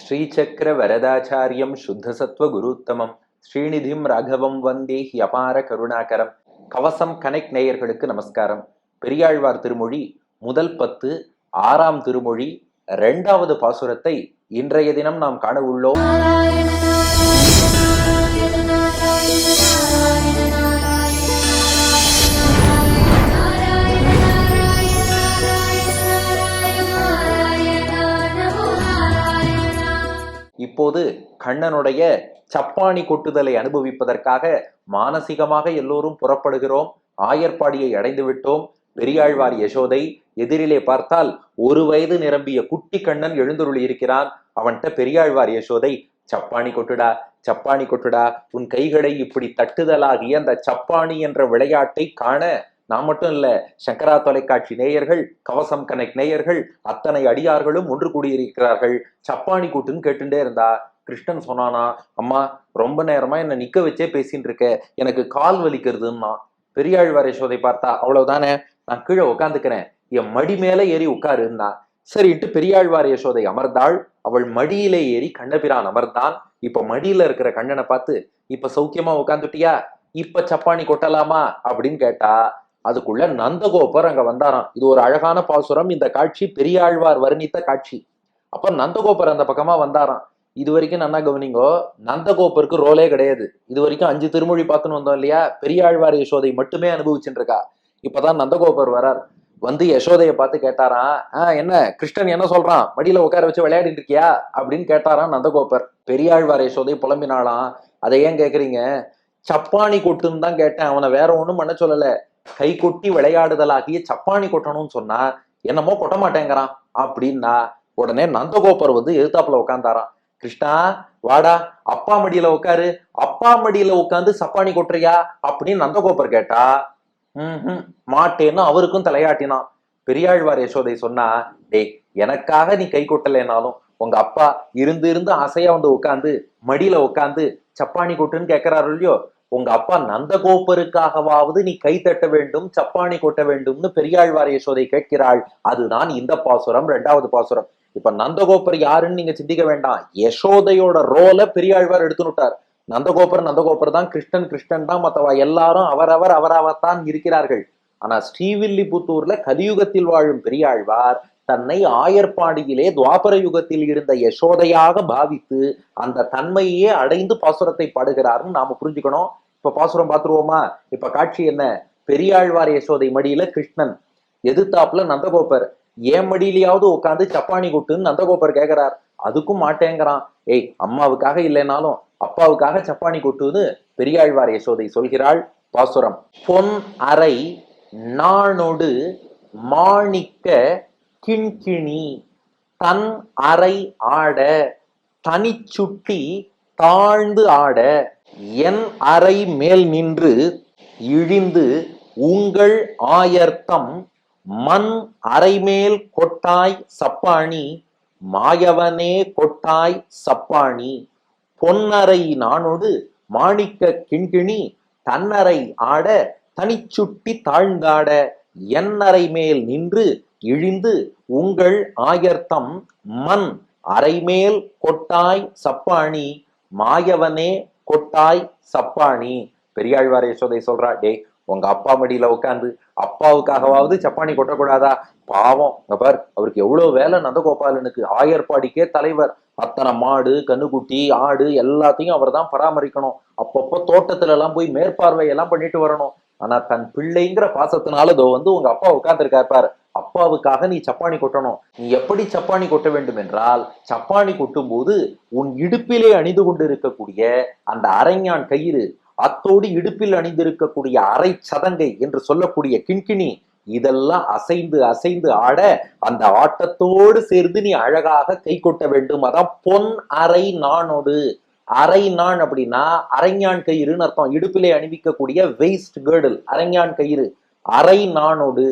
ஸ்ரீசக்கர வரதாச்சாரியம் சுத்தசத்வ குருத்தமம். ஸ்ரீநிதிம் ராகவம் வந்தே அபார கருணாகரம். கவசம் கனெக்ட் நேயர்களுக்கு நமஸ்காரம். பெரியாழ்வார் திருமொழி முதல் பத்து ஆறாம் திருமொழி இரண்டாவது பாசுரத்தை இன்றைய தினம் நாம் காண உள்ளோம். இப்போது கண்ணனுடைய சப்பாணி கொட்டுதலை அனுபவிப்பதற்காக மானசீகமாக எல்லோரும் புறப்படுகிறோம். ஆயர்பாடியை அடைந்து விட்டோம். பெரியாழ்வார் யசோதை எதிரிலே பார்த்தால் ஒரு வயது நிரம்பிய குட்டி கண்ணன் எழுந்துருளி இருக்கிறான். அவன்கிட்ட பெரியாழ்வார் யசோதை சப்பாணி கொட்டுடா சப்பாணி கொட்டுடா. உன் கைகளை இப்படி தட்டுதலாகிய அந்த சப்பாணி என்ற விளையாட்டை காண நான் மட்டும் இல்ல சங்கரா தொலைக்காட்சி நேயர்கள் கவசம் கனெக்ட் நேயர்கள் அத்தனை அடியார்களும் ஒன்று கூடியிருக்கிறார்கள். சப்பாணி கூட்டுன்னு கேட்டுட்டே இருந்தா கிருஷ்ணன் சொன்னானா அம்மா ரொம்ப நேரமா என்ன நிக்க வச்சே பேசிட்டு இருக்க எனக்கு கால் வலிக்கிறதுன்னா பெரியாழ்வார் யசோதை பார்த்தா அவ்வளவுதானே நான் கீழே உட்காந்துக்கிறேன் என் மடி மேல ஏறி உட்காருன்னா சரின்ட்டு பெரியாழ்வார் யசோதை அமர்ந்தாள். அவள் மடியிலே ஏறி கண்ணபிரான் அமர்ந்தான். இப்ப மடியில இருக்கிற கண்ணனை பார்த்து இப்ப சௌக்கியமா உட்காந்துட்டியா இப்ப சப்பாணி கொட்டலாமா? அப்படின்னு கேட்டா அதுக்குள்ள நந்தகோபர் அங்க வந்தாராம். இது ஒரு அழகான பாசுரம். இந்த காட்சி பெரியாழ்வார் வர்ணித்த காட்சி. அப்ப நந்தகோபர் அந்த பக்கமா வந்தாராம். இது வரைக்கும் நல்லா கவனிங்கோ நந்தகோப்பருக்கு ரோலே கிடையாது. இது வரைக்கும் அஞ்சு திருமொழி பார்த்துன்னு வந்தோம் இல்லையா? பெரியாழ்வார் யசோதை மட்டுமே அனுபவிச்சுட்டு இருக்கா இப்பதான் நந்தகோபர் வரார். வந்து யசோதையை பார்த்து கேட்டாராம் ஆஹ் என்ன கிருஷ்ணன் என்ன சொல்றான்? மடியில உட்கார வச்சு விளையாடிட்டு இருக்கியா? அப்படின்னு கேட்டாராம் நந்தகோபர். பெரியாழ்வார் யசோதை புலம்பினாலாம் அதை ஏன் கேக்குறீங்க? சப்பானி கொட்டுன்னு தான் கேட்டேன். அவனை வேற ஒன்றும் பண்ண சொல்லலை. கை கொட்டி விளையாடுதலாகிய சப்பாணி கொட்டணும்னு சொன்னா என்னமோ கொட்ட மாட்டேங்கிறான். அப்படின்னா உடனே நந்தகோபர் வந்து எதிர்த்தாப்புல உட்காந்தாராம் கிருஷ்ணா வாடா அப்பா மடியில உட்காரு அப்பா மடியில உட்காந்து சப்பானி கொட்டுறியா? அப்படின்னு நந்தகோபர் கேட்டா ம் மாட்டேன்னு அவருக்கும் தலையாட்டினான். பெரியாழ்வார் யசோதை சொன்னா டேய் எனக்காக நீ கை கொட்டலைனாலும் உங்க அப்பா இருந்து இருந்து ஆசையா வந்து உட்காந்து மடியில உட்காந்து சப்பானி கொட்டுன்னு கேட்கிறாரு இல்லையோ உங்க அப்பா நந்தகோப்பருக்காகவாவது நீ கை தட்ட வேண்டும் சப்பானி கொட்ட வேண்டும்னு பெரியாழ்வார் யசோதை கேட்கிறாள். அதுதான் இந்த பாசுரம் ரெண்டாவது பாசுரம். இப்ப நந்தகோபர் யாருன்னு நீங்க சிந்திக்க வேண்டாம். யசோதையோட ரோலை பெரியாழ்வார் எடுத்துனுட்டார். நந்தகோபர் நந்தகோபர் தான் கிருஷ்ணன் கிருஷ்ணன் தான் மத்தவா எல்லாரும் அவரவர் அவரவத்தான் இருக்கிறார்கள். ஆனா ஸ்ரீவில்லிபுத்தூர்ல கலியுகத்தில் வாழும் பெரியாழ்வார் தன்னை ஆயர்பாடியிலே துவாபர யுகத்தில் இருந்த யசோதையாக பாவித்து அந்த தன்மையே அடைந்து பாசுரத்தை பாடுகிறார்னு நாம புரிஞ்சுக்கணும். இப்ப பாசுரம் பார்த்துருவோமா இப்ப காட்சி என்ன? பெரியாழ்வார் யசோதை மடியில கிருஷ்ணன் எதிர்த்தாப்புல நந்தகோபர். ஏன் மடியிலையாவது உட்காந்து சப்பானி கொட்டுன்னு நந்தகோபர் கேட்கிறார் அதுக்கும் மாட்டேங்கிறான். ஏய் அம்மாவுக்காக இல்லைனாலும் அப்பாவுக்காக சப்பானி கொட்டுன்னு பெரியாழ்வார் யசோதை சொல்கிறாள் பாசுரம். பொன் அறை நாணொடு மாணிக்க கிண்கிணி தன் அறை ஆட தனிச்சுட்டி தாழ்ந்து ஆட என் அறை மேல் நின்று இழிந்து உங்கள் ஆயர்த்தம் மண் அரைமேல் கொட்டாய் சப்பாணி மாயவனே கொட்டாய் சப்பாணி. பொன்னரை நானொடு மாணிக்க கிண்கிணி தன்னரை ஆட தனிச்சுட்டி தாழ்ந்தாட என்னரை மேல் நின்று இழிந்து உங்கள் ஆயர்த்தம் மண் அரைமேல் கொட்டாய் சப்பாணி மாயவனே கொட்டாய் சப்பாணி. பெரியாழ்வார் யசோதை சொல்றா டே உங்க அப்பா மடியில உட்காந்து அப்பாவுக்காகவாவது சப்பானி கொட்டக்கூடாதா? பாவம் பார் அவருக்கு எவ்வளவு வேலை நந்தகோபாலனுக்கு. ஆயர்பாடிக்கே தலைவர். அத்தனை மாடு கண்ணுக்குட்டி ஆடு எல்லாத்தையும் அவர் தான் பராமரிக்கணும். அப்பப்போ தோட்டத்துல எல்லாம் போய் மேற்பார்வை எல்லாம் பண்ணிட்டு வரணும். ஆனா தன் பிள்ளைங்கிற பாசத்தினால இதோ வந்து உங்க அப்பா உட்கார்ந்துருக்காரு பாரு. அப்பாவுக்காக நீ சப்பானி கொட்டணும். நீ எப்படி சப்பானி கொட்ட வேண்டும் என்றால் சப்பானி கொட்டும் போது உன் இடுப்பிலே அணிந்து கொண்டு இருக்கக்கூடிய அந்த அரைஞான் கயிறு அத்தோடு இடுப்பில் அணிந்திருக்கக்கூடிய அரை சதங்கை என்று சொல்லக்கூடிய கிண்கிணி இதெல்லாம் அசைந்து அசைந்து ஆட அந்த ஆட்டத்தோடு சேர்ந்து நீ அழகாக கை கொட்ட வேண்டும். அதான் பொன் அரை நானோடு அரை நான் அப்படின்னா அரைஞான் கயிறுன்னு அர்த்தம். இடுப்பிலே அணிவிக்கக்கூடிய வெயிஸ்ட் கேர்டில் அரைஞான் கயிறு. அரை நானோடு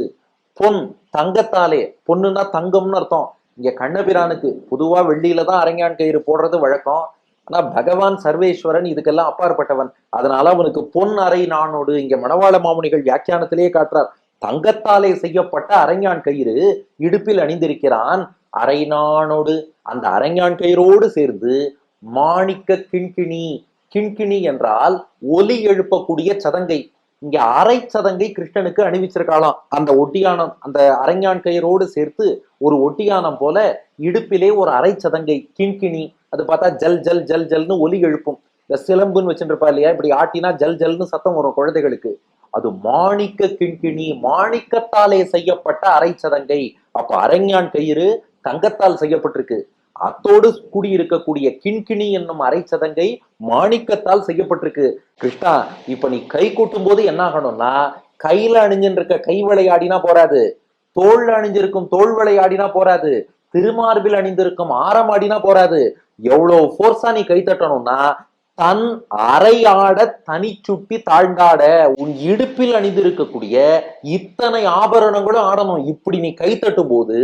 பொன் தங்கத்தாலே பொண்ணுன்னா தங்கம்னு அர்த்தம். இங்க கண்ணபிரானுக்கு பொதுவா வெள்ளியில தான் அரங்கான் கயிறு போடுறது வழக்கம். ஆனா பகவான் சர்வேஸ்வரன் இதுக்கெல்லாம் அப்பாற்பட்டவன். அதனால அவனுக்கு பொன் அறை நானோடு இங்க மணவாள மாமுனிகள் வியாக்கியானத்திலேயே காட்டுறார். தங்கத்தாலே செய்யப்பட்ட அரங்கான் கயிறு இடுப்பில் அணிந்திருக்கிறான். அரை நானோடு அந்த அரங்கான் கயிறோடு சேர்ந்து மாணிக்க கிண்கிணி கிண்கிணி என்றால் ஒலி எழுப்பக்கூடிய சதங்கை. இங்க அரை சதங்கை கிருஷ்ணனுக்கு அணிவிச்சிருக்காளாம். அந்த ஒட்டியானம் அந்த அரைஞான் கயிறோடு சேர்த்து ஒரு ஒட்டியானம் போல இடுப்பிலே ஒரு அரை சதங்கை கிண்கிணி அது பார்த்தா ஜல் ஜல் ஜல் ஜல்னு ஒலி எழுப்பும். இந்த சிலம்புன்னு வச்சுருப்பா இல்லையா? இப்படி ஆட்டினா ஜல் ஜல்னு சத்தம் வரும் குழந்தைகளுக்கு. அது மாணிக்க கிண்கிணி மாணிக்கத்தாலே செய்யப்பட்ட அரை சதங்கை. அப்ப அரைஞான் கயிறு தங்கத்தால் செய்யப்பட்டிருக்கு. அத்தோடு கூடியிருக்கக்கூடிய கிண்கிணி என்னும் அரை சதங்கை மாணிக்கத்தால் செய்யப்பட்டிருக்கு. கிருஷ்ணா இப்ப நீ கை கூட்டும் போது என்ன ஆகணும்னா கையில அணிஞ்சிருக்க இருக்க கை விளையாடினா போறாது. தோல் அணிஞ்சிருக்கும் தோல் விளையாடினா போறாது. திருமார்பில் அணிந்திருக்கும் ஆரம் ஆடினா போறாது. எவ்வளவு ஃபோர்ஸா நீ கை தட்டணும்னா தன் அரையாட ஆட தனி சுட்டி தாழ்ந்தாட உன் இடுப்பில் அணிந்திருக்கக்கூடிய இத்தனை ஆபரணங்களும் ஆடணும். இப்படி நீ கை தட்டும் போது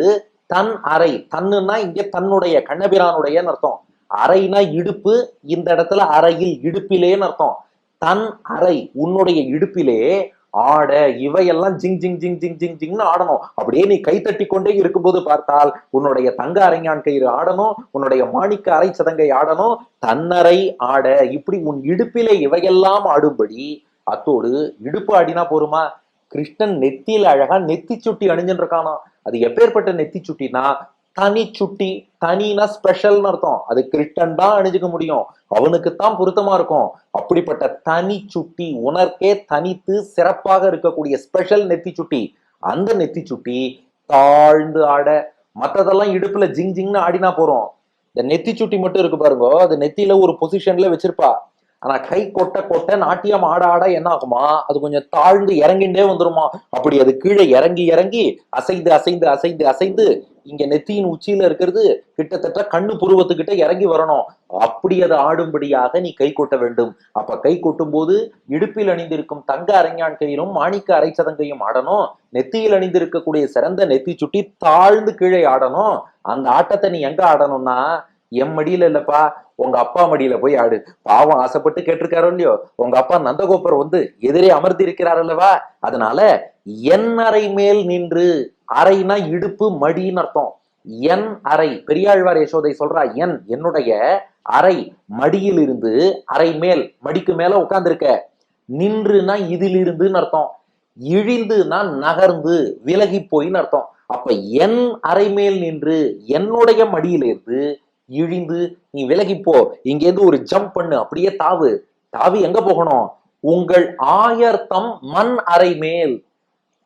தன் அறை. தன்னுன்னா இங்க தன்னுடைய கண்ணபிரானுடையன்னு அர்த்தம். அறைனா இடுப்பு இந்த இடத்துல அறையில் இடுப்பிலேன்னு அர்த்தம். தன் அறை உன்னுடைய இடுப்பிலே ஆட இவையெல்லாம் ஜிங் ஜிங் ஜிங் ஜிங் ஜிங் ஜிங்னு ஆடணும். அப்படியே நீ கை தட்டி கொண்டே இருக்கும்போது பார்த்தால் உன்னுடைய தங்க அரைஞான் கயிறு ஆடணும் உன்னுடைய மாணிக்க அரை சதங்கை ஆடணும். தன்னரை ஆட இப்படி உன் இடுப்பிலே இவையெல்லாம் ஆடும்படி அத்தோடு இடுப்பு ஆடினா போருமா? கிருஷ்ணன் நெத்தியில அழகா நெத்தி சுட்டி அணிஞ்சுட்டு இருக்கானோ அது எப்பேற்பட்ட நெத்தி சுட்டினா தனி சுட்டி தனினா ஸ்பெஷல்னு அர்த்தம். அது கிருஷ்ணன் தான் அணிஞ்சுக்க முடியும். அவனுக்கு தான் பொருத்தமா இருக்கும். அப்படிப்பட்ட தனி சுட்டி உனர்க்கே தனித்து சிறப்பாக இருக்கக்கூடிய ஸ்பெஷல் நெத்தி சுட்டி. அந்த நெத்தி சுட்டி தாழ்ந்து ஆட மத்ததெல்லாம் இடுப்புல ஜிங் ஜிங்னு ஆடினா போறோம். இந்த நெத்தி சுட்டி மட்டும் இருக்கு பாருங்க அது நெத்தியில ஒரு பொசிஷன்ல வச்சிருப்பா. ஆனா கை கொட்ட கொட்ட நாட்டியம் ஆட ஆட என்ன ஆகுமா அது கொஞ்சம் தாழ்ந்து இறங்கிண்டே வந்துருமா? அப்படி அது கீழே இறங்கி இறங்கி அசைந்து அசைந்து அசைந்து அசைந்து இங்க நெத்தியின் உச்சியில இருக்கிறது கிட்டத்தட்ட கண்ணு புருவத்துக்கிட்ட இறங்கி வரணும். அப்படி அது ஆடும்படியாக நீ கை கொட்ட வேண்டும். அப்ப கை கொட்டும் போது இடுப்பில் அணிந்திருக்கும் தங்க அரைஞான் கையிலும் மாணிக்க அரைச்சதங்கையும் ஆடணும். நெத்தியில் அணிந்திருக்கக்கூடிய சிறந்த நெத்தி சுட்டி தாழ்ந்து கீழே ஆடணும். அந்த ஆட்டத்தை நீ எங்க ஆடணும்னா என் மடியில இல்லப்பா. உங்க அப்பா மடியில போய் ஆடு. பாவம் ஆசைப்பட்டு கேட்டிருக்காரோ இல்லையோ? உங்க அப்பா நந்தகோபுரம் வந்து எதிரே அமர்த்தி இருக்கிறார் அல்லவா? அதனால என் அறை மேல் நின்று அறைனா இடுப்பு மடின்னு அர்த்தம். என் அறை பெரியாழ்வார் யசோதை சொல்றா என் என்னுடைய அறை மடியில் இருந்து அறை மேல் மடிக்கு மேல உட்கார்ந்துருக்க. நின்றுனா இதிலிருந்துன்னு அர்த்தம். இழிந்துனா நகர்ந்து விலகி போயின்னு அர்த்தம். அப்ப என் அறை மேல் நின்று என்னுடைய மடியிலிருந்து இழிந்து நீ விலகி போ இங்கேருந்து ஒரு ஜம்ப் பண்ணு. அப்படியே தாவு. தாவி எங்க போகணும்? உங்கள் ஆயர்த்தம் மண் அறை மேல்.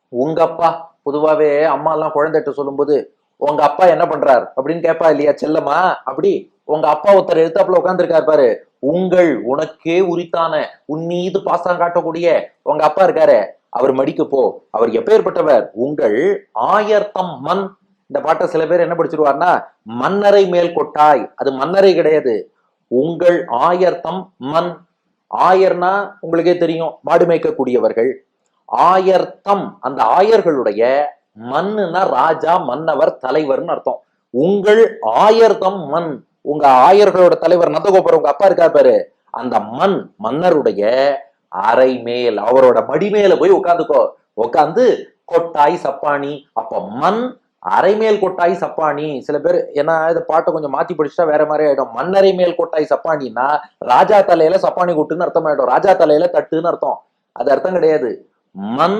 உங்க அப்பா பொதுவாவே அம்மா எல்லாம் குழந்தைகிட்ட சொல்லும்போது உங்க அப்பா என்ன பண்றார்? அப்படின்னு கேட்பா இல்லையா செல்லம்மா? அப்படி உங்க அப்பா ஒருத்தர் எழுத்தாப்புல உட்காந்துருக்காரு பாரு. உங்கள் உனக்கே உரித்தான உன் மீது பாசம் காட்டக்கூடிய உங்க அப்பா இருக்காரு. அவர் மடிக்கு போ. அவர் எப்பேற்பட்டவர் உங்கள் ஆயர்த்தம் மண் இந்த பாட்டை சில பேர் என்ன படிச்சிருவார்னா மன்னரை மேல் கொட்டாய். அது மன்னரை கிடையாது. உங்கள் ஆயர்த்தம் மண். ஆயர்னா உங்களுக்கே தெரியும் மாடு மேய்க்கக்கூடியவர்கள். ஆயர்த்தம் அந்த ஆயர்களுடைய மண்ணுனா ராஜா மன்னவர் தலைவர்னு அர்த்தம். உங்கள் ஆயர்தம் மண். உங்க ஆயர்களோட தலைவர் நந்தகோபுரம் உங்க அப்பா இருக்கா பாரு. அந்த மண் மன்னருடைய அரை மேல் அவரோட மடி மேல போய் உட்காந்துக்கோ உட்காந்து கொட்டாய் சப்பாணி அப்ப மண் அரைமேல் கொட்டாய் சப்பாணி சில பேர் ஏன்னா இந்த பாட்டை கொஞ்சம் மாத்தி படிச்சுட்டா வேற மாதிரி ஆயிடும். மண்ணரை மேல் கொட்டாய் சப்பானின்னா ராஜா தலையில சப்பானி கொட்டுன்னு அர்த்தம் ஆயிடும் ராஜா தலையில தட்டுன்னு அர்த்தம். அது அர்த்தம் கிடையாது. மண்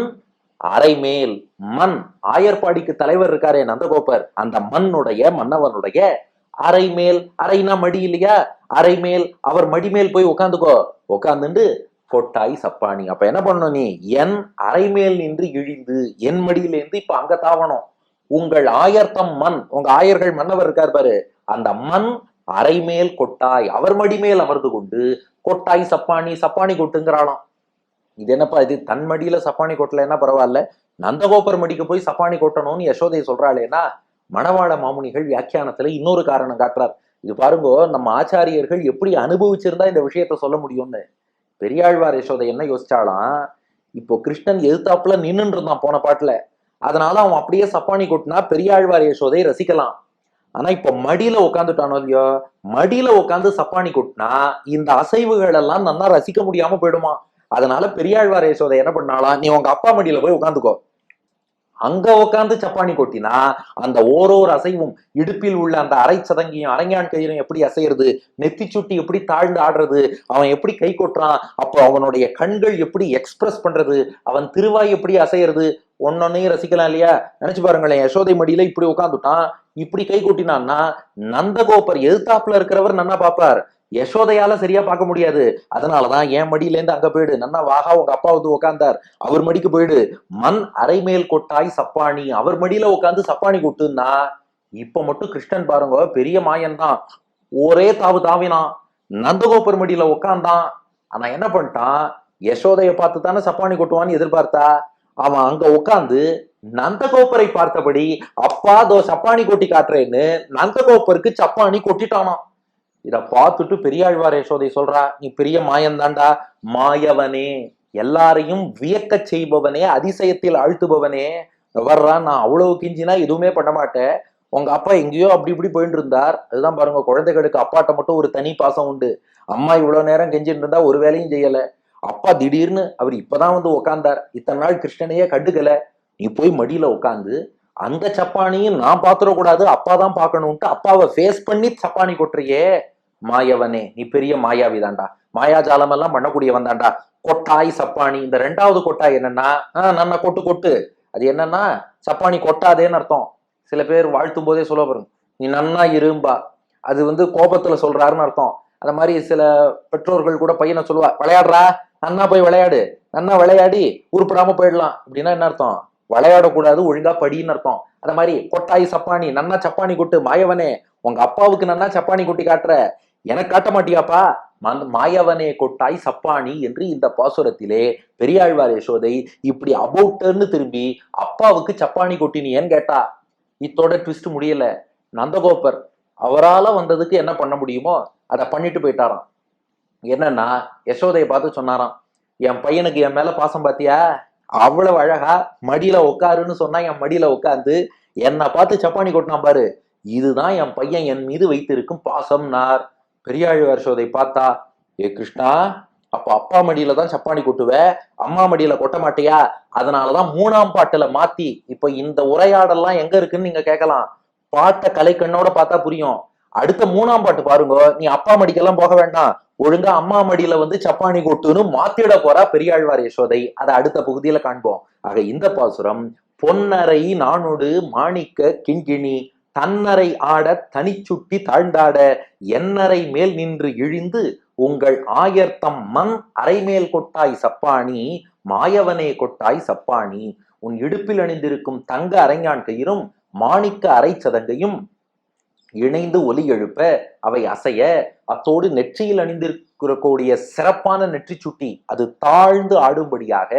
அரைமேல் மண். ஆயர்பாடிக்கு தலைவர் இருக்காரே நந்தகோபர். அந்த மண்ணுடைய மன்னவனுடைய அரைமேல். அரைனா மடி இல்லையா? அரைமேல். அவர் மடி மேல் போய் உட்காந்துக்கோ உட்காந்துண்டு கொட்டாய் சப்பானி. அப்ப என்ன பண்ணணும் நீ? என் அரைமேல் நின்று இழிந்து என் மடியிலேருந்து இப்ப அங்க தாவணும். உங்கள் ஆயர்த்தம் மண் உங்க ஆயர்கள் மன்னவர் இருக்கார் பாரு அந்த மண் அரைமேல் கொட்டாய் அவர் மடி மேல் அமர்ந்து கொண்டு கொட்டாய் சப்பானி சப்பானி கொட்டுங்கிறாளாம் இது என்னப்பா இது? தன் மடியில சப்பானி கொட்டலைன்னா பரவாயில்ல? நந்தகோபர் மடிக்கு போய் சப்பானி கொட்டணும்னு யசோதை சொல்றாளேனா மணவாள மாமுனிகள் வியாக்கியானத்துல இன்னொரு காரணம் காட்டுறார். இது பாருங்கோ நம்ம ஆச்சாரியர்கள் எப்படி அனுபவிச்சிருந்தா இந்த விஷயத்த சொல்ல முடியும்னு? பெரியாழ்வார் யசோதை என்ன யோசிச்சாலாம் இப்போ கிருஷ்ணன் எதிர்த்தாப்புல நின்னுட்டு இருந்தான் போன பாட்டுல. அதனால அவன் அப்படியே சப்பானி கொட்டினா பெரியாழ்வார் யசோதை ரசிக்கலாம். ஆனா இப்ப மடியில உட்காந்துட்டானோ இல்லையோ? மடியில உட்காந்து சப்பானி கொட்டினா இந்த அசைவுகள் எல்லாம் நல்லா ரசிக்க முடியாம போயிடுமா? அதனால பெரியாழ்வார் யசோதை என்ன பண்ணாலாம் நீ உங்க அப்பா மடியில போய் உட்காந்துக்கோ அங்க உட்காந்து சப்பானி கொட்டினா அந்த ஓரோர் அசைவும் இடுப்பில் உள்ள அந்த அரை சதங்கியும் அரங்கான் கயிறும் எப்படி அசைறது நெத்தி சுட்டி எப்படி தாழ்ந்து ஆடுறது அவன் எப்படி கை கொட்டுறான் அப்போ அவனுடைய கண்கள் எப்படி எக்ஸ்பிரஸ் பண்றது அவன் திருவாய் எப்படி அசைறது ஒன்னொன்னையும் ரசிக்கலாம் இல்லையா? நினைச்சு பாருங்களேன் யசோதை மடியில இப்படி உட்காந்துட்டான் இப்படி கை கொட்டினான்னா நந்தகோபர் எதிர்த்தாப்புல இருக்கிறவர் நன்னா பாப்பார். யசோதையால சரியா பார்க்க முடியாது. அதனாலதான் என் மடியில இருந்து அங்க போயிடு. நன்னா வாகா உங்க அப்பா வந்து உட்கார்ந்தார் அவர் மடிக்கு போயிடு. மண் அரைமேல் கொட்டாய் சப்பாணி அவர் மடியில உட்காந்து சப்பாணி கொட்டுன்னா இப்ப மட்டும் கிருஷ்ணன் பாருங்க பெரிய மாயன் தான் ஒரே தாவு தாவினான் நந்தகோபர் மடியில உட்கார்ந்தான் ஆனா என்ன பண்ணிட்டான்? யசோதைய பார்த்து தானே சப்பாணி கொட்டுவான்னு எதிர்பார்த்தா? அவன் அங்க உட்காந்து நந்தகோப்பரை பார்த்தபடி அப்பா தோ சப்பானி கொட்டி காட்டுறேன்னு நந்தகோப்பருக்கு சப்பானி கொட்டிட்டானாம். இதை பார்த்துட்டு பெரியாழ்வார் யசோதை சொல்றா நீ பெரிய மாயந்தாண்டா மாயவனே எல்லாரையும் வியக்கச் செய்பவனே அதிசயத்தில் ஆழ்த்துபவனே. வர்றா நான் அவ்வளவு கிஞ்சினா எதுவுமே பண்ண மாட்டேன். உங்க அப்பா எங்கேயோ அப்படி இப்படி போயிட்டு இருந்தார் அதுதான் பாருங்க குழந்தைகளுக்கு அப்பாட்ட மட்டும் ஒரு தனி பாசம் உண்டு. அம்மா இவ்வளவு நேரம் கெஞ்சிட்டு இருந்தா ஒரு வேலையும் செய்யல. அப்பா திடீர்னு அவர் இப்பதான் வந்து உக்காந்தார். இத்தனை நாள் கிருஷ்ணனையே கண்டுக்கல. நீ போய் மடியில உட்காந்து அந்த சப்பானியும் நான் பாத்துடக்கூடாது அப்பா தான் பார்க்கணும்ட்டு அப்பாவை ஃபேஸ் பண்ணி சப்பானி கொட்டுறியே. மாயவனே நீ பெரிய மாயாவிதான்டா மாயாஜாலம் எல்லாம் பண்ணக்கூடியவன் தாண்டா கொட்டாய் சப்பானி இந்த ரெண்டாவது கொட்டாய் என்னன்னா ஆஹ் நன்ன கொட்டு கொட்டு. அது என்னன்னா சப்பானி கொட்டாதேன்னு அர்த்தம். சில பேர் வாழ்த்தும் போதே சொல்ல பாருங்க நீ நன்னா இரும்பா. அது வந்து கோபத்துல சொல்றாருன்னு அர்த்தம். அந்த மாதிரி சில பெற்றோர்கள் கூட பையனை சொல்லுவா விளையாடுறா? நன்னா போய் விளையாடு. நன்னா விளையாடி உருப்படாம போயிடலாம். அப்படின்னா என்ன அர்த்தம்? விளையாடக்கூடாது ஒழுங்கா படின்னு அர்த்தம். அந்த மாதிரி கொட்டாய் சப்பானி நன்னா சப்பானி கொட்டு மாயவனே உங்க அப்பாவுக்கு நன்னா சப்பானி கொட்டி காட்டுற எனக்கு காட்ட மாட்டியாப்பா? மாயவனே கொட்டாய் சப்பானி என்று இந்த பாசுரத்திலே பெரியாழ்வார் யசோதை இப்படி அபவுட்டர்னு திரும்பி அப்பாவுக்கு சப்பானி கொட்டினியன்னு கேட்டா. இத்தோட ட்விஸ்ட் முடியல. நந்தகோபர் அவரால வந்ததுக்கு என்ன பண்ண முடியுமோ அதை பண்ணிட்டு போயிட்டாராம். என்னன்னா யசோதையை பார்த்து சொன்னாராம் என் பையனுக்கு என் மேல பாசம் பாத்தியா? அவ்வளவு அழகா மடியில உட்காருன்னு சொன்னா என் மடியில உட்காந்து என்னை பார்த்து சப்பானி கொட்டினா பாரு. இதுதான் என் பையன் என் மீது வைத்திருக்கும் பாசம்னார். பெரியாழ்வார் சோதை பார்த்தா ஏ கிருஷ்ணா அப்ப அப்பா மடியில தான் சப்பானி கொட்டுவ? அம்மா மடியில கொட்ட மாட்டியா? அதனாலதான் மூணாம் பாட்டுல மாத்தி இப்ப இந்த உரையாடல்லாம் எங்க இருக்குன்னு நீங்க கேட்கலாம். பாட்டை கலைக்கண்ணோட பார்த்தா புரியும். அடுத்த மூணாம் பாட்டு பாருங்க நீ அப்பா மடிக்கெல்லாம் போக வேண்டாம். ஒழுங்கா அம்மா மடியில வந்து சப்பானி கொட்டுன்னு மாத்திட போறா பெரியாழ்வார் யசோதை. அதை அடுத்த பகுதியில காண்போம். ஆக இந்த பாசுரம் பொன்னரை நானொடு மாணிக்க கிண்கிணி தன்னரை ஆட தனிச்சுட்டி தாழ்ந்தாட என்னரை மேல் நின்று இழிந்து உங்கள் ஆயர்த்தம் மண் அரைமேல் கொட்டாய் சப்பாணி மாயவனே கொட்டாய் சப்பாணி உன் இடுப்பில் அணிந்திருக்கும் தங்க அரைஞான் கயிறும் மாணிக்க அரை சதங்கையும் இணைந்து ஒலி எழுப்ப அவை அசைய அத்தோடு நெற்றியில் அணிந்திருக்கக்கூடிய சிறப்பான நெற்றி சுட்டி அது தாழ்ந்து ஆடும்படியாக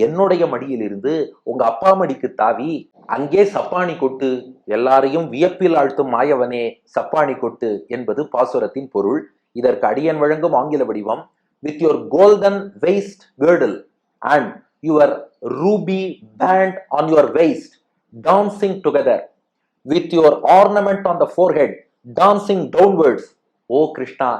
என்னுடைய மடியிலிருந்து உங்க அப்பா மடிக்கு தாவி அங்கே சப்பாணி கொட்டு எல்லாரையும் வியப்பில் ஆழ்த்தும் மாயவனே சப்பானி கொட்டு என்பது பாசுரத்தின் பொருள் இதற்கு அடியன் வழங்கும் ஆங்கில வடிவம் with your golden waist girdle and your ruby band on your waist dancing together with your ornament on the forehead dancing downwards oh Krishna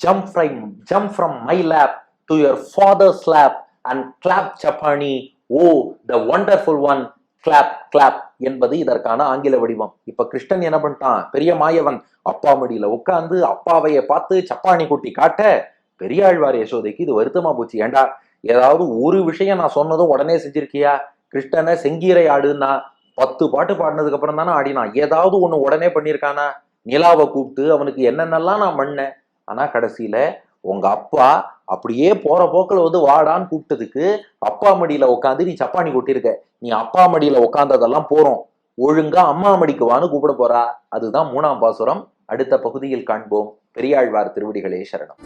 jump from jump from my lap to your father's lap and clap சப்பானி ஓ the wonderful one clap clap என்பது இதற்கான ஆங்கில வடிவம். இப்ப கிருஷ்ணன் என்ன பண்ணிட்டான்? பெரிய மாயவன். அப்பா மடியில உட்காந்து அப்பாவைய பார்த்து சப்பானி குட்டி காட்ட. பெரியாழ்வார் யசோதைக்கு இது வருத்தமா போச்சு. ஏண்டா ஏதாவது ஒரு விஷயம் நான் சொன்னதும் உடனே செஞ்சிருக்கியா? கிருஷ்ணனை செங்கீரை ஆடுன்னா பத்து பாட்டு பாடினதுக்கு அப்புறம் தானே ஆடினான். ஏதாவது ஒண்ணு உடனே பண்ணியிருக்கானா? நிலாவை கூப்பிட்டு அவனுக்கு என்னென்னலாம் நான் பண்ணேன். ஆனா கடைசியில உங்க அப்பா அப்படியே போற போக்கில் வந்து வாடான்னு கூப்பிட்டதுக்கு அப்பா மடியில உட்காந்து நீ சப்பானி கொட்டியிருக்க. நீ அப்பா மடியில உட்காந்ததெல்லாம் போறோம். ஒழுங்கா அம்மா மடிக்கு வான்னு கூப்பிட போறா. அதுதான் மூணாம் பாசுரம். அடுத்த பகுதியில் காண்போம். பெரியாழ்வார் திருவடிகளே சரணம்.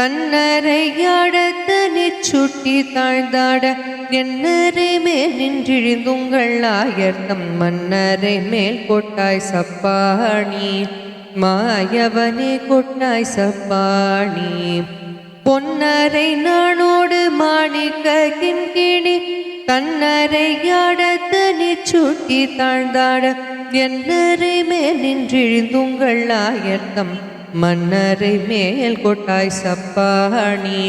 கண்ணரை தன்னரையாடத்து நிச்சுட்டி தாழ்ந்தாட என்னரை மேல் நின்றிழிந்துங்கள் ஆயர்த்தம் மன்னரை மேல் கொட்டாய் சப்பாணி. மாயவனே கொட்டாய் சப்பாணி. பொன்னரை நானோடு மாணிக்க கிண்கிணி. கண்ணறையாடத்து நிச்சுட்டி தாழ்ந்தாட என்னரை மேல் நின்றிழிந்துங்கள் ஆயர்த்தம் மன்னரை மேல் கொட்டாய் சப்பாணி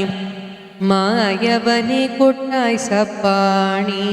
மாயவனை கொட்டாய் சப்பாணி.